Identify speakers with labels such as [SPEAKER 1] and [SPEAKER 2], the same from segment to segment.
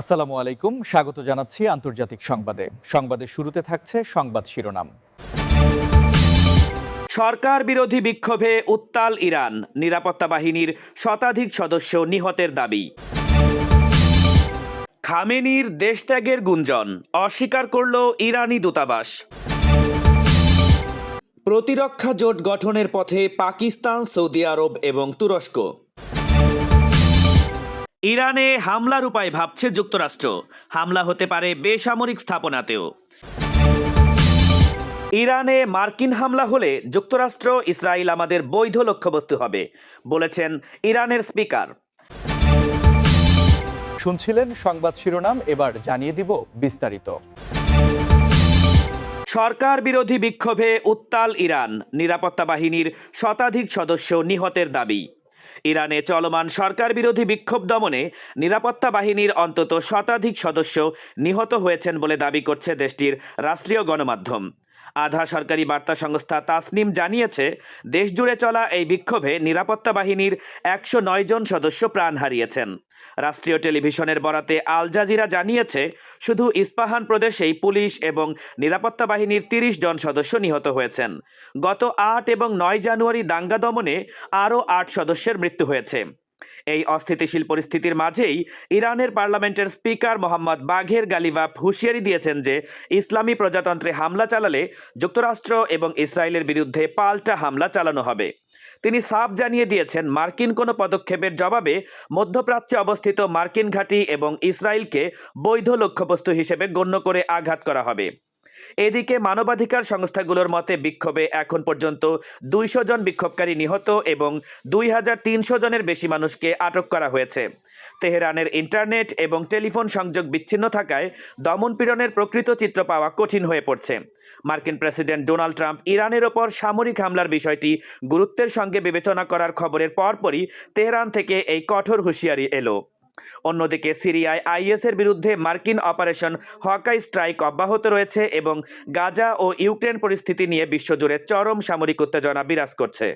[SPEAKER 1] আসসালামু আলাইকুম স্বাগত জানাচ্ছি আন্তর্জাতিক সংবাদে সংবাদে শুরুতে থাকছে সংবাদ শিরোনাম
[SPEAKER 2] সরকার বিরোধী বিক্ষোভে উত্তাল ইরান নিরাপত্তা বাহিনীর শতাধিক সদস্য নিহতের দাবি
[SPEAKER 3] খামেনির দেশত্যাগের গুঞ্জন অস্বীকার করল ইরানি দূতাবাস
[SPEAKER 4] প্রতিরক্ষা জোট গঠনের পথে পাকিস্তান সৌদি আরব এবং তুরস্ক
[SPEAKER 5] ইরানে হামলার উপায় ভাবছে যুক্তরাষ্ট্র হামলা হতে পারে বেসামরিক স্থাপনাতেও
[SPEAKER 6] ইরানে মার্কিন হামলা হলে যুক্তরাষ্ট্র ইসরায়েল আমাদের বৈধ লক্ষ্যবস্তু হবে বলেছেন ইরানের স্পিকার
[SPEAKER 1] শুনছিলেন সংবাদ শিরোনাম এবার জানিয়ে দিব বিস্তারিত
[SPEAKER 7] সরকার বিরোধী বিক্ষোভে উত্তাল ইরান নিরাপত্তা বাহিনীর শতাধিক সদস্য নিহতের দাবি ইরানে চলমান সরকার বিরোধী বিক্ষোভ দমনে নিরাপত্তা বাহিনীর অন্তত শতাধিক সদস্য নিহত হয়েছেন বলে দাবি করছে দেশটির রাষ্ট্রীয় গণমাধ্যম আধা সরকারি বার্তা সংস্থা তাসনিম জানিয়েছে দেশজুড়ে চলা এই বিক্ষোভে নিরাপত্তা বাহিনীর একশো নয় জন সদস্য প্রাণ হারিয়েছেন রাষ্ট্রীয় টেলিভিশনের বরাতে আল জাজিরা জানিয়েছে শুধু ইস্পাহান প্রদেশেই পুলিশ এবং নিরাপত্তা বাহিনীর তিরিশ জন সদস্য নিহত হয়েছেন গত আট এবং নয় জানুয়ারি দাঙ্গা দমনে আরও আট সদস্যের মৃত্যু হয়েছে এই অস্থিতিশীল পরিস্থিতির মাঝেই ইরানের পার্লামেন্টের স্পিকার মোহাম্মদ বাঘের গালিবাফ হুঁশিয়ারি দিয়েছেন যে ইসলামী প্রজাতন্ত্রে হামলা চালালে যুক্তরাষ্ট্র এবং ইসরায়েলের বিরুদ্ধে পাল্টা হামলা চালানো হবে তিনি সাফ জানিয়ে দিয়েছেন মার্কিন কোনো পদক্ষেপের জবাবে মধ্যপ্রাচ্যে অবস্থিত মার্কিন ঘাঁটি এবং ইসরায়েলকে বৈধ লক্ষ্যবস্তু হিসেবে গণ্য করে আঘাত করা হবে এদিকে মানবাধিকার সংস্থাগুলোর মতে বিক্ষোভে এখন পর্যন্ত দুইশো জন বিক্ষোভকারী নিহত এবং দুই হাজার তিনশো জনের বেশি মানুষকে আটক করা হয়েছে তেহরানের ইন্টারনেট এবং টেলিফোন সংযোগ বিচ্ছিন্ন থাকায় দমনপীড়নের প্রকৃত চিত্র পাওয়া কঠিন হয়ে পড়ছে মার্কিন প্রেসিডেন্ট ডোনাল্ড ট্রাম্প ইরানের ওপর সামরিক হামলার বিষয়টি গুরুত্বের সঙ্গে বিবেচনা করার খবরের পরপরই তেহরান থেকে এই কঠোর হুঁশিয়ারি এলো অন্যদিকে সিরিয়ায় আইএসের বিরুদ্ধে মার্কিন অপারেশন হকাই স্ট্রাইক অব্যাহত রয়েছে এবং গাজা ও ইউক্রেন পরিস্থিতি নিয়ে বিশ্বজুড়ে চরম সামরিক উত্তেজনা বিরাজ করছে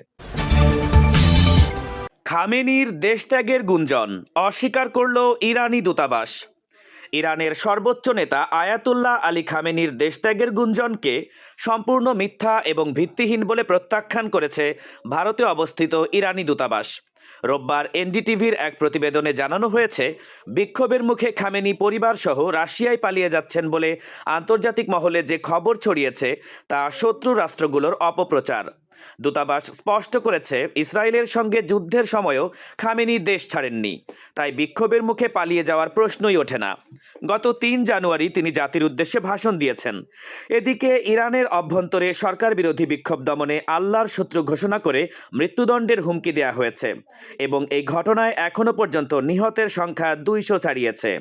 [SPEAKER 8] খামেনির দেশত্যাগের গুঞ্জন অস্বীকার করল ইরানি দূতাবাস ইরানের সর্বোচ্চ নেতা আয়াতুল্লাহ আলী খামেনির দেশত্যাগের গুঞ্জনকে সম্পূর্ণ মিথ্যা এবং ভিত্তিহীন বলে প্রত্যাখ্যান করেছে ভারতে অবস্থিত ইরানি দূতাবাস রোববার এনডিটিভির এক প্রতিবেদনে জানানো হয়েছে বিক্ষোভের মুখে খামেনি পরিবারসহ রাশিয়ায় পালিয়ে যাচ্ছেন বলে আন্তর্জাতিক মহলে যে খবর ছড়িয়েছে তা শত্রু রাষ্ট্রগুলোর অপপ্রচার দূতাবাস স্পষ্ট করেছে ইসরায়েলের সঙ্গে যুদ্ধের সময়ও খামেনি দেশ ছাড়েননি তাই বিক্ষোভের মুখে পালিয়ে যাওয়ার প্রশ্নই ওঠে না গত তিন জানুয়ারি তিনি জাতির উদ্দেশ্যে ভাষণ দিয়েছেন এদিকে ইরানের অভ্যন্তরে সরকার বিরোধী বিক্ষোভ দমনে আল্লাহর শত্রু ঘোষণা করে মৃত্যুদণ্ডের হুমকি দেওয়া হয়েছে এবং এই ঘটনায় এখনও পর্যন্ত নিহতের সংখ্যা দুইশো ছাড়িয়েছে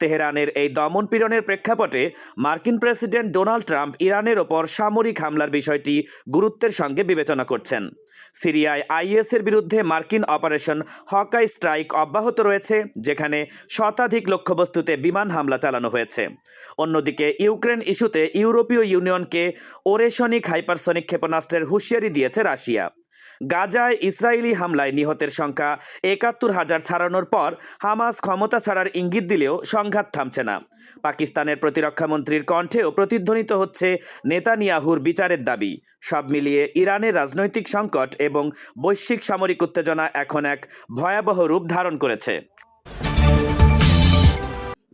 [SPEAKER 8] তেহরানের এই দমনপীড়নের প্রেক্ষাপটে মার্কিন প্রেসিডেন্ট ডোনাল্ড ট্রাম্প ইরানের ওপর সামরিক হামলার বিষয়টি গুরুত্বের সঙ্গে বিবেচনা করছেন সিরিয়ায় আইএসের বিরুদ্ধে মার্কিন অপারেশন হকাই স্ট্রাইক অব্যাহত রয়েছে যেখানে শতাধিক লক্ষ্যবস্তুতে বিমান হামলা চালানো হয়েছে অন্যদিকে ইউক্রেন ইস্যুতে ইউরোপীয় ইউনিয়নকে ওরেশনিক হাইপারসনিক ক্ষেপণাস্ত্রের হুঁশিয়ারি দিয়েছে রাশিয়া গাজায় ইসরায়েলি হামলায় নিহতের সংখ্যা একাত্তর হাজার ছাড়ানোর পর হামাস ক্ষমতা ছাড়ার ইঙ্গিত দিলেও সংঘাত থামছে না পাকিস্তানের প্রতিরক্ষামন্ত্রীর কণ্ঠেও প্রতিধ্বনিত হচ্ছে নেতানিয়াহুর বিচারের দাবি সব মিলিয়ে ইরানের রাজনৈতিক সংকট এবং বৈশ্বিক সামরিক উত্তেজনা এখন এক ভয়াবহ রূপ ধারণ করেছে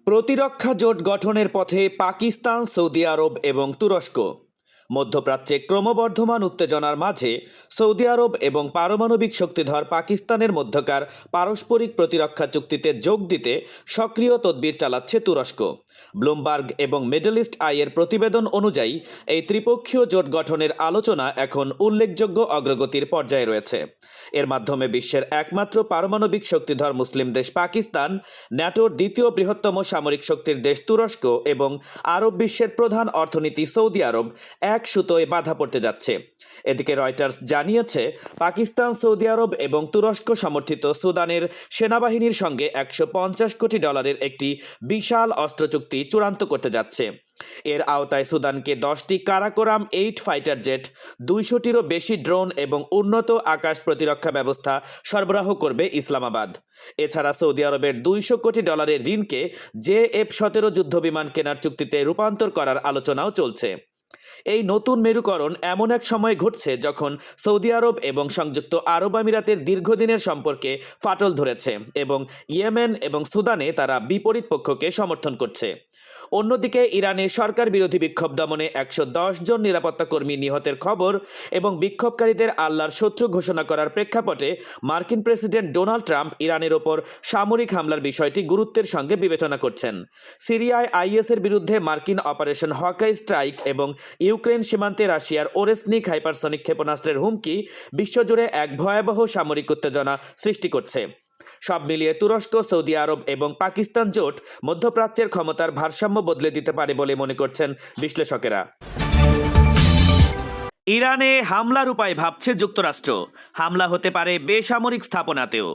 [SPEAKER 9] প্রতিরক্ষা জোট গঠনের পথে পাকিস্তান সৌদি আরব এবং তুরস্ক মধ্যপ্রাচ্যে ক্রমবর্ধমান উত্তেজনার মাঝে সৌদি আরব এবং পারমাণবিক শক্তিধর পাকিস্তানের মধ্যকার পারস্পরিক প্রতিরক্ষা চুক্তিতে যোগ দিতে সক্রিয় তদবির চালাচ্ছে তুরস্ক ব্লুমবার্গ এবং মিডল ইস্ট আইয়ের প্রতিবেদন অনুযায়ী এই ত্রিপক্ষীয় জোট গঠনের আলোচনা এখন উল্লেখযোগ্য অগ্রগতির পর্যায়ে রয়েছে এর মাধ্যমে বিশ্বের একমাত্র পারমাণবিক শক্তিধর মুসলিম দেশ পাকিস্তান ন্যাটোর দ্বিতীয় বৃহত্তম সামরিক শক্তির দেশ তুরস্ক এবং আরব বিশ্বের প্রধান অর্থনীতি সৌদি আরব এক সুতোয় বাধা পড়তে যাচ্ছে এদিকে রয়টার্স জানিয়েছে পাকিস্তান সৌদি আরব এবং তুরস্ক সমর্থিত সুদানের সেনাবাহিনীর সঙ্গে একশো কোটি ডলারের একটি বিশাল অস্ত্র চুক্তি চূড়ান্ত করতে যাচ্ছে এর আওতায় সুদানকে দশটি কারাকোরাম এইট ফাইটার জেট দুইশোটিরও বেশি ড্রোন এবং উন্নত আকাশ প্রতিরক্ষা ব্যবস্থা সরবরাহ করবে ইসলামাবাদ এছাড়া সৌদি আরবের দুইশো কোটি ডলারের ঋণকে জে এফ সতেরো যুদ্ধবিমান কেনার চুক্তিতে রূপান্তর করার আলোচনাও চলছে এই নতুন মেরুকরণ এমন এক সময় ঘটছে যখন সৌদি আরব এবং সংযুক্ত আরব আমিরাতের দীর্ঘদিনের সম্পর্কে ফাটল ধরেছে এবং ইয়েমেন এবং সুদানে তারা বিপরীত পক্ষকে সমর্থন করছে অন্যদিকে ইরানে সরকার বিরোধী বিক্ষোভ দমনে একশো জন নিরাপত্তা কর্মী নিহতের খবর এবং বিক্ষোভকারীদের আল্লাহর শত্রু ঘোষণা করার প্রেক্ষাপটে মার্কিন প্রেসিডেন্ট ডোনাল্ড ট্রাম্প ইরানের ওপর সামরিক হামলার বিষয়টি গুরুত্বের সঙ্গে বিবেচনা করছেন সিরিয়ায় আইএসের বিরুদ্ধে মার্কিন অপারেশন হকাই স্ট্রাইক এবং ইউক্রেন সীমান্তে রাশিয়ার ওরেসনিক হাইপারসনিক ক্ষেপণাস্ত্রের হুমকি বিশ্বজুড়ে এক ভয়াবহ সামরিক উত্তেজনা সৃষ্টি করছে সব মিলিয়ে তুরস্ক সৌদি আরব এবং পাকিস্তান জোট মধ্যপ্রাচ্যের ক্ষমতার ভারসাম্য বদলে দিতে পারে বলে মনে করছেন বিশ্লেষকেরা
[SPEAKER 2] ইরানে হামলার উপায় ভাবছে যুক্তরাষ্ট্র হামলা হতে পারে বেসামরিক স্থাপনাতেও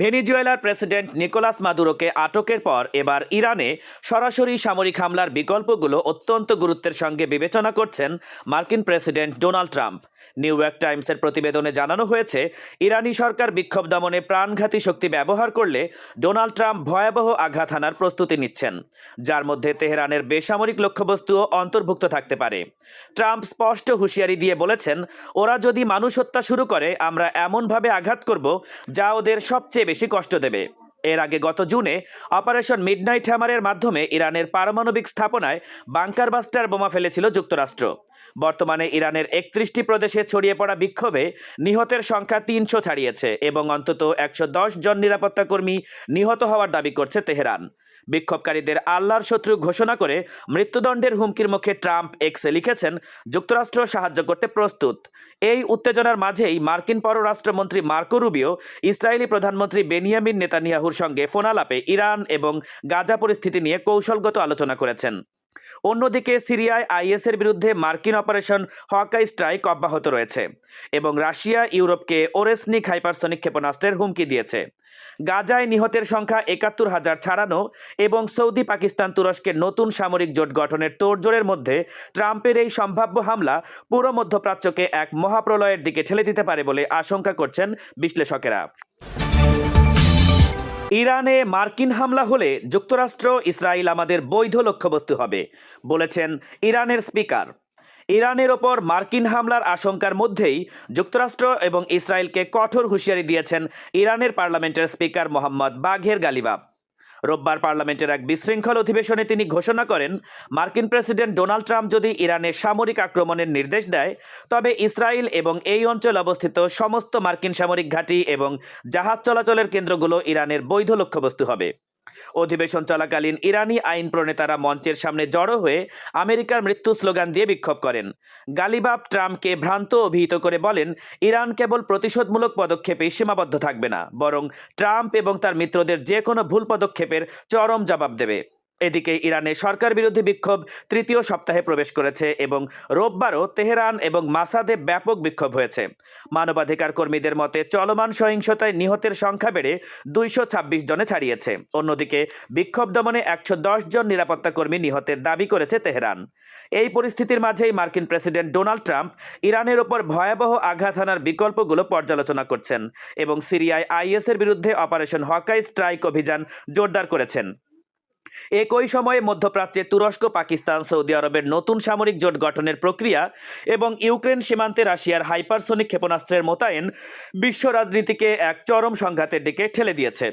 [SPEAKER 2] ভেনিজুয়েলার প্রেসিডেন্ট নিকোলাস মাদুরোকে আটকের পর এবার ইরানে সরাসরি সামরিক হামলার বিকল্পগুলো অত্যন্ত গুরুত্বের সঙ্গে বিবেচনা করছেন মার্কিন president Donald Trump New York টাইমসের প্রতিবেদনে জানানো হয়েছে ইরানি সরকার বিক্ষোভ দমনে প্রাণঘাতী শক্তি ব্যবহার করলে ডোনাল্ড ট্রাম্প ভয়াবহ আঘাত হানার প্রস্তুতি নিচ্ছেন যার মধ্যে তেহরানের বেসামরিক লক্ষ্যবস্তুও অন্তর্ভুক্ত থাকতে পারে ট্রাম্প স্পষ্ট হুঁশিয়ারি দিয়ে বলেছেন ওরা যদি মানুষ হত্যা শুরু করে আমরা এমনভাবে আঘাত করব যা ওদের সবচেয়ে সবচেয়ে বেশি কষ্ট দেবে এর আগে গত জুনে অপারেশন মিডনাইট হ্যামারের মাধ্যমে ইরানের পারমাণবিক স্থাপনায় বাংকার বাস্টার বোমা ফেলেছিল যুক্তরাষ্ট্র বর্তমানে ইরানের একত্রিশটি প্রদেশে ছড়িয়ে পড়া বিক্ষোভে নিহতের সংখ্যা তিনশো ছাড়িয়েছে এবং অন্তত একশো জন নিরাপত্তাকর্মী নিহত হওয়ার দাবি করছে তেহরান বিক্ষোভকারীদের আল্লাহর শত্রু ঘোষণা করে মৃত্যুদণ্ডের হুমকির মুখে ট্রাম্প এক্সে লিখেছেন যুক্তরাষ্ট্র সাহায্য করতে প্রস্তুত এই উত্তেজনার মাঝেই মার্কিন পররাষ্ট্রমন্ত্রী মার্কো রুবিও ইসরায়েলি প্রধানমন্ত্রী বেনিয়ামিন নেতানিয়াহুর সঙ্গে ফোনালাপে ইরান এবং গাজা পরিস্থিতি নিয়ে কৌশলগত আলোচনা করেছেন অন্যদিকে সিরিয়ায় আইএসের বিরুদ্ধে মার্কিন অপারেশন হকাই স্ট্রাইক অব্যাহত রয়েছে এবং রাশিয়া ইউরোপকে ওরেসনিক হাইপারসনিক ক্ষেপণাস্ত্রের হুমকি দিয়েছে গাজায় নিহতের সংখ্যা একাত্তর হাজার ছাড়ানো এবং সৌদি পাকিস্তান তুরস্কের নতুন সামরিক জোট গঠনের তোড়জোড়ের মধ্যে ট্রাম্পের এই সম্ভাব্য হামলা পুরো মধ্যপ্রাচ্যকে এক মহাপ্রলয়ের দিকে ঠেলে দিতে পারে বলে আশঙ্কা করছেন বিশ্লেষকেরা
[SPEAKER 3] ইরানে মার্কিন হামলা হলে যুক্তরাষ্ট্র ইসরায়েল আমাদের বৈধ লক্ষ্যবস্তু হবে বলেছেন ইরানের স্পিকার ইরানের ওপর মার্কিন হামলার আশঙ্কার মধ্যেই যুক্তরাষ্ট্র এবং ইসরায়েলকে কঠোর হুঁশিয়ারি দিয়েছেন ইরানের পার্লামেন্টের স্পিকার মোহাম্মদ বাঘের গালিবাব রোববার পার্লামেন্টের এক বিশৃঙ্খল অধিবেশনে তিনি ঘোষণা করেন মার্কিন প্রেসিডেন্ট ডোনাল্ড ট্রাম্প যদি ইরানে সামরিক আক্রমণের নির্দেশ দেয় তবে ইসরায়েল এবং এই অঞ্চল অবস্থিত সমস্ত মার্কিন সামরিক ঘাঁটি এবং জাহাজ চলাচলের কেন্দ্রগুলো ইরানের বৈধ লক্ষ্যবস্তু হবে অধিবেশন চলাকালীন ইরানি আইন প্রণেতারা মঞ্চের সামনে জড়ো হয়ে আমেরিকার মৃত্যু স্লোগান দিয়ে বিক্ষোভ করেন গালিবাব ট্রাম্পকে ভ্রান্ত অভিহিত করে বলেন ইরান কেবল প্রতিশোধমূলক পদক্ষেপে সীমাবদ্ধ থাকবে না বরং ট্রাম্প এবং তার মিত্রদের যে কোনো ভুল পদক্ষেপের চরম জবাব দেবে এদিকে ইরানে সরকার বিরোধী বিক্ষোভ তৃতীয় সপ্তাহে প্রবেশ করেছে এবং রোববারও তেহরান এবং মাসাদে ব্যাপক বিক্ষোভ হয়েছে মানবাধিকার কর্মীদের মতে চলমান সহিংসতায় নিহতের সংখ্যা বেড়ে দুইশো ছাব্বিশ জনে ছাড়িয়েছে অন্যদিকে বিক্ষোভ দমনে একশো দশ জন নিরাপত্তা কর্মী নিহতের দাবি করেছে তেহরান এই পরিস্থিতির মাঝেই মার্কিন প্রেসিডেন্ট ডোনাল্ড ট্রাম্প ইরানের ওপর ভয়াবহ আঘাত হানার বিকল্পগুলো পর্যালোচনা করছেন এবং সিরিয়ায় আইএসের বিরুদ্ধে অপারেশন হকাই স্ট্রাইক অভিযান জোরদার করেছেন একই সময়ে মধ্যপ্রাচ্যে তুরস্ক পাকিস্তান সৌদি আরবের নতুন সামরিক জোট গঠনের প্রক্রিয়া এবং ইউক্রেন সীমান্তে রাশিয়ার হাইপারসোনিক ক্ষেপণাস্ত্রের মোতায়েন বিশ্ব রাজনীতিকে এক চরম সংঘাতের দিকে ঠেলে দিয়েছে